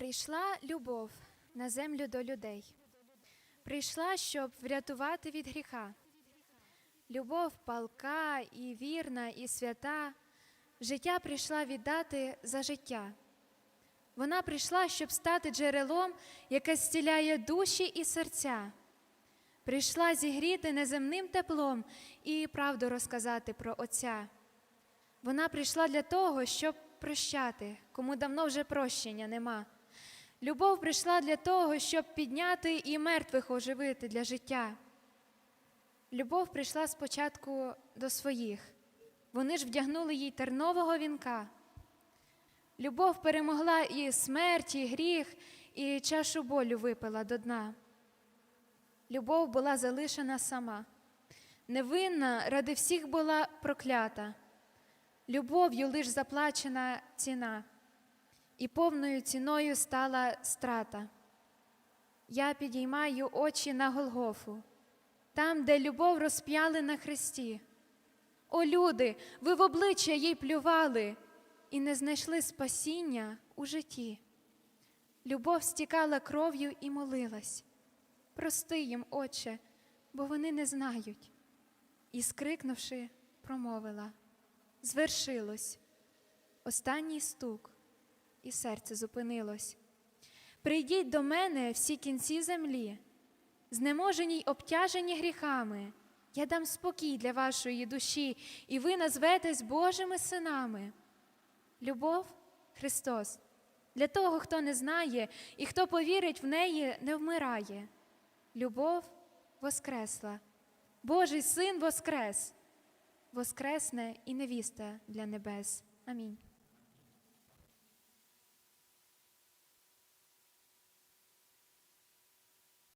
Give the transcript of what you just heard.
Прийшла любов на землю до людей. Прийшла, щоб врятувати від гріха. Любов палка і вірна, і свята, життя прийшла віддати за життя. Вона прийшла, щоб стати джерелом, яке зціляє душі і серця. Прийшла зігріти неземним теплом і правду розказати про Отця. Вона прийшла для того, щоб прощати, кому давно вже прощення нема. Любов прийшла для того, щоб підняти і мертвих оживити для життя. Любов прийшла спочатку до своїх. Вони ж вдягнули їй тернового вінка. Любов перемогла і смерть, і гріх, і чашу болю випила до дна. Любов була залишена сама. Невинна ради всіх була проклята. Любов'ю лиш заплачена ціна, і повною ціною стала страта. Я підіймаю очі на Голгофу, там, де любов розп'яли на хресті. О, люди, ви в обличчя їй плювали і не знайшли спасіння у житті. Любов стікала кров'ю і молилась. Прости їм, Отче, бо вони не знають. І, скрикнувши, промовила звершилось. Останній стук, і серце зупинилось. Прийдіть до мене всі кінці землі, знеможені й обтяжені гріхами. Я дам спокій для вашої душі, і ви назветесь Божими синами. Любов Христос. Для того, хто не знає і хто повірить в неї, не вмирає. Любов воскресла. Божий син воскрес воскресне і невіста для небес. Амінь.